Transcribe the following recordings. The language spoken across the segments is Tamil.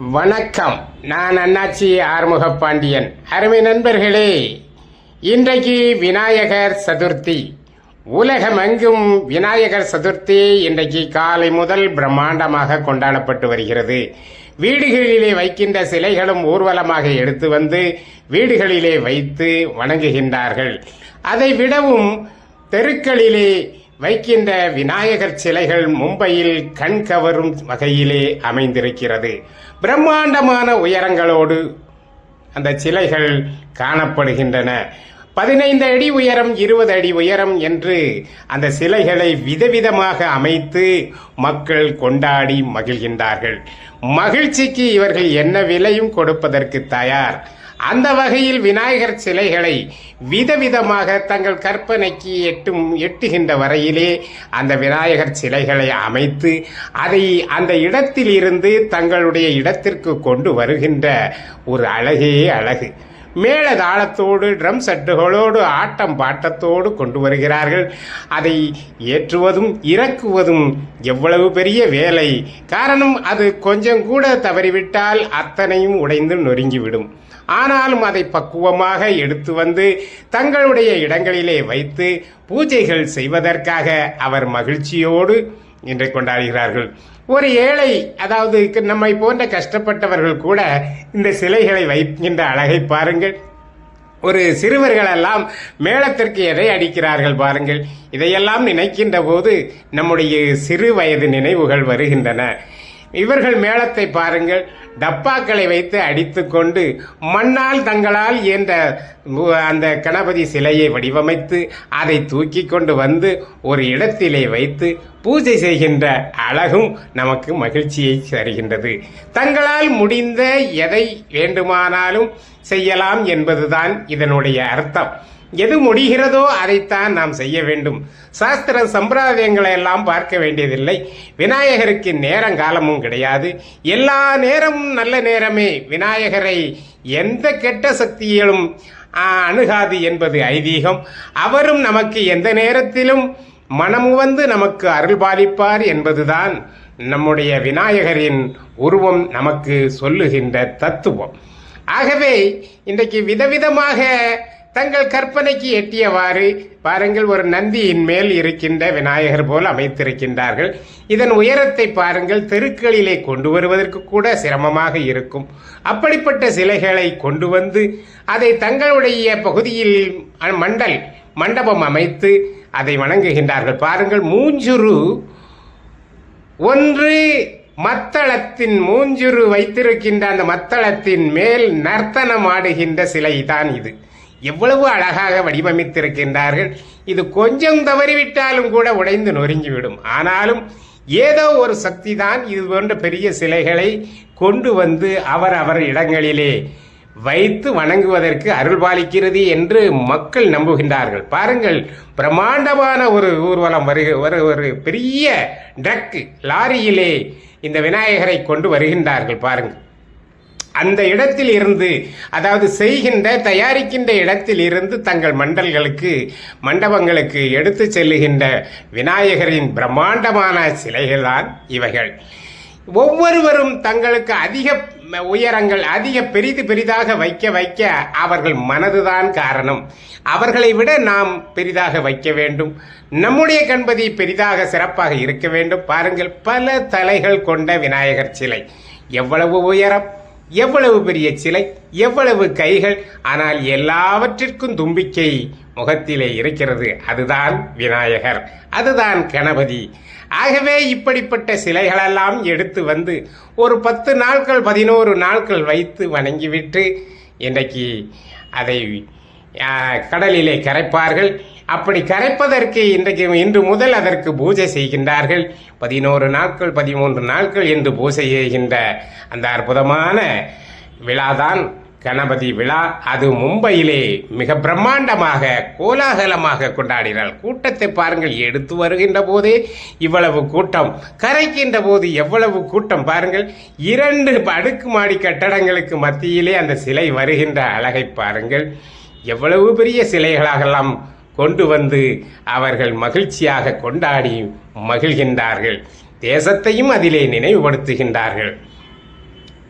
வணக்கம். நான் அண்ணாச்சி ஆறுமுக பாண்டியன் அருமை நண்பர்களே இன்றைக்கு விநாயகர் சதுர்த்தி. உலகமெங்கும் விநாயகர் சதுர்த்தி இன்றைக்கு காலை முதல் பிரம்மாண்டமாக கொண்டாடப்பட்டு வருகிறது. வீடுகளிலே வைக்கின்ற சிலைகளும் ஊர்வலமாக எடுத்து வந்து வீடுகளிலே வைத்து வணங்குகின்றார்கள். அதை விடவும் தெருக்களிலே வைக்கின்ற விநாயகர் சிலைகள் மும்பையில் கண் கவரும் வகையிலே அமைந்திருக்கிறது. பிரம்மாண்டமான உயரங்களோடு அந்த சிலைகள் காணப்படுகின்றன. பதினைந்து அடி உயரம் இருபது அடி உயரம் என்று அந்த சிலைகளை விதவிதமாக அமைத்து மக்கள் கொண்டாடி மகிழ்கின்றார்கள். மகிழ்ச்சிக்கு இவர்கள் என்ன விலையும் கொடுப்பதற்கு தயார். அந்த வகையில் விநாயகர் சிலைகளை விதவிதமாக தங்கள் கற்பனைக்கு எட்டும் எட்டுகின்ற வரையிலே அந்த விநாயகர் சிலைகளை அமைத்து அதை அந்த இடத்தில் இருந்து தங்களுடைய இடத்திற்கு கொண்டு வருகின்ற ஒரு அழகே அழகு. மேள தாளத்தோடு ட்ரம் செட்டுகளோடு ஆட்டம் பாட்டத்தோடு கொண்டு வருகிறார்கள். அதை ஏற்றுவதும் இறக்குவதும் எவ்வளவு பெரிய வேலை. காரணம் அது கொஞ்சம் கூட தவறிவிட்டால் அத்தனையும் உடைந்து நொறுங்கிவிடும். ஆனாலும் அதை பக்குவமாக எடுத்து வந்து தங்களுடைய இடங்களிலே வைத்து பூஜைகள் செய்வதற்காக அவர் மகிழ்ச்சியோடு இன்றை கொண்டாடுகிறார்கள். ஒரு ஏழை அதாவது நம்மை போன்ற கஷ்டப்பட்டவர்கள் கூட இந்த சிலைகளை வைக்கின்ற அழகை பாருங்கள். ஒரு சிறுவர்களெல்லாம் மேளத்திற்கு எதை அடிக்கிறார்கள் பாருங்கள். இதையெல்லாம் நினைக்கின்ற போது நம்முடைய சிறு வயது நினைவுகள் வருகின்றன. இவர்கள் மேளத்தை பாருங்கள். டப்பாக்களை வைத்து அடித்துக்கொண்டு மண்ணால் தங்களால் இயன்ற அந்த கணபதி சிலையை வடிவமைத்து அதை தூக்கி கொண்டு வந்து ஒரு இடத்திலே வைத்து பூஜை செய்கின்ற அழகும் நமக்கு மகிழ்ச்சியை தருகின்றது. தங்களால் முடிந்த எதை வேண்டுமானாலும் செய்யலாம் என்பதுதான் இதனுடைய அர்த்தம். எது முடிகிறதோ அதைத்தான் நாம் செய்ய வேண்டும். சாஸ்திர சம்பிரதாயங்களை எல்லாம் பார்க்க வேண்டியதில்லை. விநாயகருக்கு நேரம் காலமும் கிடையாது. எல்லா நேரமும் நல்ல நேரமே. விநாயகரை எந்த கெட்ட சக்தியிலும் அணுகாது என்பது ஐதீகம். அவரும் நமக்கு எந்த நேரத்திலும் மனமுவந்து நமக்கு அருள் பாலிப்பார் என்பதுதான் நம்முடைய விநாயகரின் உருவம் நமக்கு சொல்லுகின்ற தத்துவம். ஆகவே இன்றைக்கு விதவிதமாக தங்கள் கற்பனைக்கு எட்டியவாறு பாருங்கள் ஒரு நந்தியின் மேல் இருக்கின்ற விநாயகர் போல் அமைத்திருக்கின்றார்கள். இதன் உயரத்தை பாருங்கள் தெருக்களிலே கொண்டு வருவதற்கு கூட சிரமமாக இருக்கும். அப்படிப்பட்ட சிலைகளை கொண்டு வந்து அதை தங்களுடைய பகுதியில் மண்டல் மண்டபம் அமைத்து அதை வணங்குகின்றார்கள். பாருங்கள் மூஞ்சுரு ஒன்று மத்தளத்தின் மூஞ்சுரு வைத்திருக்கின்ற அந்த மத்தளத்தின் மேல் நர்த்தனம் ஆடுகின்ற சிலை தான் இது. எவ்வளவு அழகாக வடிவமைத்திருக்கின்றார்கள். இது கொஞ்சம் தவறிவிட்டாலும் கூட உடைந்து நொறுங்கிவிடும். ஆனாலும் ஏதோ ஒரு சக்தி தான் இது போன்ற பெரிய சிலைகளை கொண்டு வந்து அவர் அவர் இடங்களிலே வைத்து வணங்குவதற்கு அருள் பாலிக்கிறது என்று மக்கள் நம்புகின்றார்கள். பாருங்கள் பிரம்மாண்டமான ஒரு ஊர்வலம் வருக ஒரு ஒரு பெரிய ட்ரக் லாரியிலே இந்த விநாயகரை கொண்டு வருகின்றார்கள் பாருங்கள். அந்த இடத்தில் இருந்து அதாவது செய்கின்ற தயாரிக்கின்ற இடத்தில் இருந்து தங்கள் மண்டல்களுக்கு மண்டபங்களுக்கு எடுத்து செல்லுகின்ற விநாயகரின் பிரம்மாண்டமான சிலைகள் தான் இவைகள். ஒவ்வொருவரும் தங்களுக்கு அதிக உயரங்கள் அதிக பெரிது பெரிதாக வைக்க வைக்க அவர்கள் மனதுதான் காரணம். அவர்களை விட நாம் பெரிதாக வைக்க வேண்டும். நம்முடைய கண்பதி பெரிதாக சிறப்பாக இருக்க வேண்டும். பாருங்கள் பல தலைகள் கொண்ட விநாயகர் சிலை. எவ்வளவு உயரம்? எவ்வளவு பெரிய சிலை எவ்வளவு கைகள் ஆனால் எல்லாவற்றிற்கும் தும்பிக்கை முகத்திலே இருக்கிறது. அதுதான் விநாயகர் அதுதான் கணபதி. ஆகவே இப்படிப்பட்ட சிலைகளெல்லாம் எடுத்து வந்து ஒரு பத்து நாட்கள் பதினோரு நாட்கள் வைத்து வணங்கிவிட்டு இன்றைக்கு அதை கடலிலே கரைப்பார்கள். அப்படி கரைப்பதற்கு இன்றைக்கு இன்று முதல் அதற்கு பூஜை செய்கின்றார்கள். பதினோரு நாட்கள் பதிமூன்று நாட்கள் என்று பூஜை செய்கின்ற அந்த அற்புதமான விழாதான் கணபதி விழா. அது மும்பையிலே மிக பிரம்மாண்டமாக கோலாகலமாக கொண்டாடினார் கூட்டத்தை பாருங்கள் எடுத்து வருகின்ற போதே இவ்வளவு கூட்டம் கரைக்கின்ற போது எவ்வளவு கூட்டம் பாருங்கள். இரண்டு அடுக்குமாடி கட்டடங்களுக்கு மத்தியிலே அந்த சிலை வருகின்ற அழகை பாருங்கள். எவ்வளவு பெரிய சிலைகளாகலாம் கொண்டு வந்து அவர்கள் மகிழ்ச்சியாக கொண்டாடி மகிழ்கின்றார்கள். தேசத்தையும் அதிலே நினைவுபடுத்துகின்றார்கள்.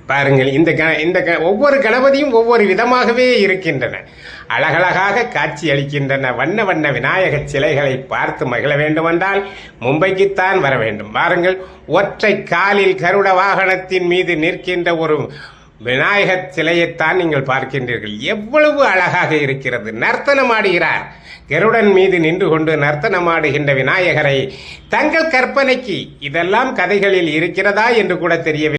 பாருங்கள் இந்த க- இந்த க- ஒவ்வொரு கணபதியும் ஒவ்வொரு விதமாகவே இருக்கின்றன. அழகழகாக காட்சி அளிக்கின்றன. வண்ண வண்ண விநாயக சிலைகளை பார்த்து மகிழ வேண்டுமென்றால் மும்பைக்குத்தான் வர வேண்டும். பாருங்கள் ஒற்றை காலில் கருட வாகனத்தின் மீது நிற்கின்ற ஒரு விநாயகர் சிலையைத்தான் நீங்கள் பார்க்கின்றீர்கள். எவ்வளவு அழகாக இருக்கிறது. நர்த்தனமாடுகிறார். கருடன் மீது நின்று கொண்டு நர்த்தனமாடுகின்ற விநாயகரை தங்கள் கற்பனைக்கு இதெல்லாம் கதைகளில் இருக்கிறதா என்று கூட தெரியவில்லை.